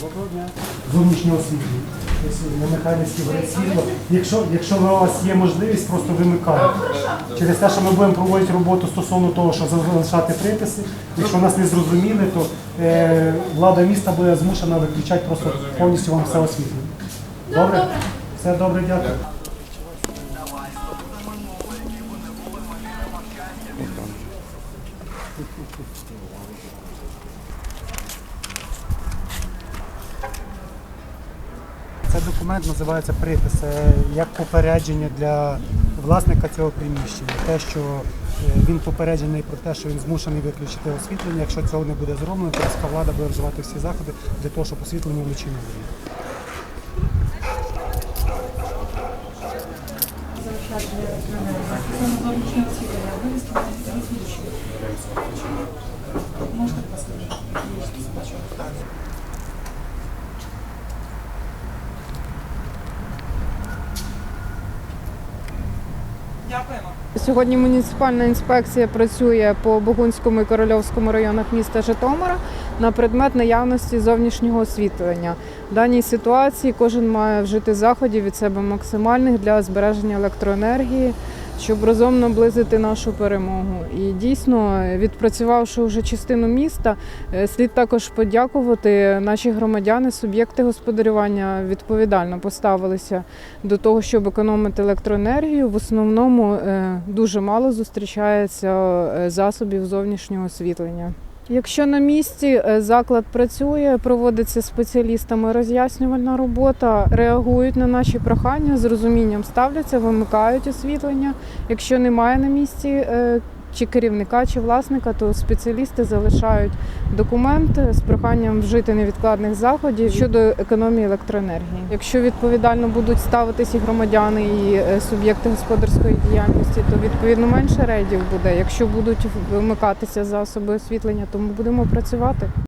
Доброго дня. Зовнішнього освітлення. На Михайлівській горить світло. Якщо, якщо у вас є можливість, просто вимикайте. Через те, що ми будемо проводити роботу стосовно того, що залишати приписи, якщо нас не зрозуміли, то е, влада міста буде змушена виключати просто повністю вам все освітлення. Добре? Все добре, дякую. Документ називається припис як попередження для власника цього приміщення. Те, що е, він попереджений про те, що він змушений виключити освітлення. Якщо цього не буде зроблено, то міська влада буде вживати всі заходи для того, щоб освітлення вночі не було. Сьогодні муніципальна інспекція працює по Богунському і Корольовському районах міста Житомира на предмет наявності зовнішнього освітлення. В даній ситуації кожен має вжити заходів від себе максимальних для збереження електроенергії, щоб разом наблизити нашу перемогу. І дійсно, відпрацювавши вже частину міста, е, слід також подякувати наші громадяни, суб'єкти господарювання відповідально поставилися до того, щоб економити електроенергію. В основному е, дуже мало зустрічається е, засобів зовнішнього освітлення. Якщо на місці е, заклад працює, проводиться спеціалістами роз'яснювальна робота, реагують на наші прохання, з розумінням ставляться, вимикають освітлення. Якщо немає на місці е, чи керівника, чи власника, то спеціалісти залишають документ з проханням вжити невідкладних заходів щодо економії електроенергії. Якщо відповідально будуть ставитись і громадяни, і е, суб'єкти господарської діяльності, то відповідно менше рейдів буде. Якщо будуть вимикатися засоби освітлення, то ми будемо працювати.